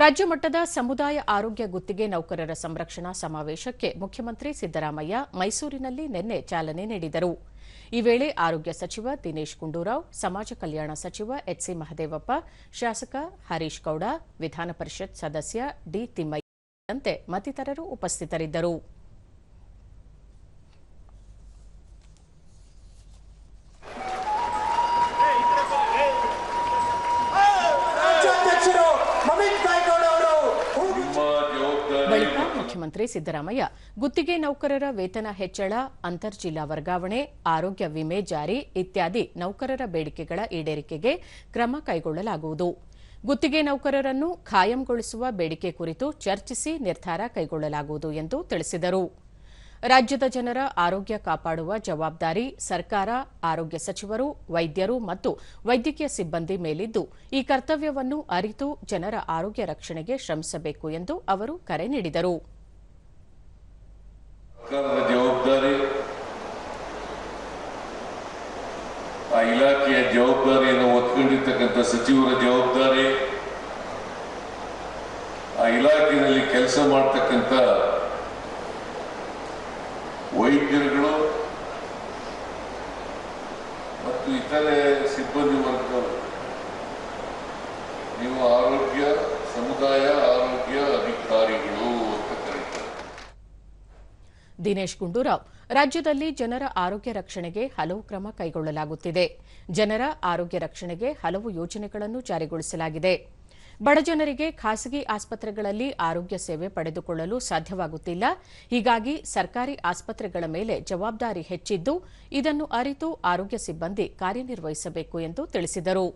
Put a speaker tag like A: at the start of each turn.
A: ರಾಜ್ಯ ಮಟ್ಟದ ಸಮುದಾಯ ಆರೋಗ್ಯ ಗುತ್ತಿಗೆ ನೌಕರರ ಸಂರಕ್ಷಣಾ ಸಮಾವೇಶಕ್ಕೆ ಮುಖ್ಯಮಂತ್ರಿ ಸಿದ್ದರಾಮಯ್ಯ ಮೈಸೂರಿನಲ್ಲಿ ನಿನ್ನೆ ಚಾಲನೆ ನೀಡಿದರು. ಈ ವೇಳೆ ಆರೋಗ್ಯ ಸಚಿವ ದಿನೇಶ್ ಗುಂಡೂರಾವ್, ಸಮಾಜ ಕಲ್ಯಾಣ ಸಚಿವ ಎಚ್ಸಿ ಮಹದೇವಪ್ಪ, ಶಾಸಕ ಹರೀಶ್ ಗೌಡ, ವಿಧಾನ ಪರಿಷತ್ ಸದಸ್ಯ ಡಿ ತಿಮ್ಮಯ್ಯ ಮತ್ತಿತರರು ಉಪಸ್ಥಿತರಿದ್ದರು. ಮುಖ್ಯಮಂತ್ರಿ ಸಿದ್ದರಾಮಯ್ಯ, ಗುತ್ತಿಗೆ ನೌಕರರ ವೇತನ ಹೆಚ್ಚಳ ಅಂತರ್ಜಿಲ್ಲಾ ವರ್ಗಾವಣೆ, ಆರೋಗ್ಯ ವಿಮೆ ಜಾರಿ ಇತ್ಯಾದಿ ನೌಕರರ ಬೇಡಿಕೆಗಳ ಈಡೇರಿಕೆಗೆ ಕ್ರಮ ಕೈಗೊಳ್ಳಲಾಗುವುದು. ಗುತ್ತಿಗೆ ನೌಕರರನ್ನು ಖಾಯಂಗೊಳಿಸುವ ಬೇಡಿಕೆ ಕುರಿತು ಚರ್ಚಿಸಿ ನಿರ್ಧಾರ ಕೈಗೊಳ್ಳಲಾಗುವುದು ಎಂದು ತಿಳಿಸಿದರು. ರಾಜ್ಯದ ಜನರ ಆರೋಗ್ಯ ಕಾಪಾಡುವ ಜವಾಬ್ದಾರಿ ಸರ್ಕಾರ, ಆರೋಗ್ಯ ಸಚಿವರು, ವೈದ್ಯರು ಮತ್ತು ವೈದ್ಯಕೀಯ ಸಿಬ್ಬಂದಿ ಮೇಲಿದ್ದು, ಈ ಕರ್ತವ್ಯವನ್ನು ಅರಿತು ಜನರ ಆರೋಗ್ಯ ರಕ್ಷಣೆಗೆ ಶ್ರಮಿಸಬೇಕು ಎಂದು ಅವರು ಕರೆ ನೀಡಿದರು
B: ಸರ್ಕಾರದ ಜವಾಬ್ದಾರಿ ಆ ಇಲಾಖೆಯ ಜವಾಬ್ದಾರಿಯನ್ನು ಒತ್ಕೊಂಡಿರ್ತಕ್ಕಂಥ ಸಚಿವರ ಜವಾಬ್ದಾರಿ, ಆ ಇಲಾಖೆಯಲ್ಲಿ ಕೆಲಸ ಮಾಡ್ತಕ್ಕಂಥ ವೈದ್ಯರುಗಳು ಮತ್ತು ಇತರೆ ಸಿಬ್ಬಂದಿ ವರ್ಗಗಳು ನೀವು ಆರೋಗ್ಯ, ಸಮುದಾಯ ಆರೋಗ್ಯ ಅಧಿಕಾರಿಗಳು ಅಂತ ಕರೀತಾರೆ.
A: ದಿನೇಶ್ ಗುಂಡೂರಾವ್ ರಾಜ್ಯದಲ್ಲಿ ಜನರ ಆರೋಗ್ಯ ರಕ್ಷಣೆಗೆ ಹಲವು ಕ್ರಮ ಕೈಗೊಳ್ಳಲಾಗುತ್ತಿದೆ. ಜನರ ಆರೋಗ್ಯ ರಕ್ಷಣೆಗೆ ಹಲವು ಯೋಜನೆಗಳನ್ನು ಜಾರಿಗೊಳಿಸಲಾಗಿದೆ. ಬಡಜನರಿಗೆ ಖಾಸಗಿ ಆಸ್ಪತ್ರೆಗಳಲ್ಲಿ ಆರೋಗ್ಯ ಸೇವೆ ಪಡೆದುಕೊಳ್ಳಲು ಸಾಧ್ಯವಾಗುತ್ತಿಲ್ಲ. ಹೀಗಾಗಿ ಸರ್ಕಾರಿ ಆಸ್ಪತ್ರೆಗಳ ಮೇಲೆ ಜವಾಬ್ದಾರಿ ಹೆಚ್ಚಿದ್ದು, ಇದನ್ನು ಅರಿತು ಆರೋಗ್ಯ ಸಿಬ್ಬಂದಿ ಕಾರ್ಯನಿರ್ವಹಿಸಬೇಕು ಎಂದು ತಿಳಿಸಿದರು.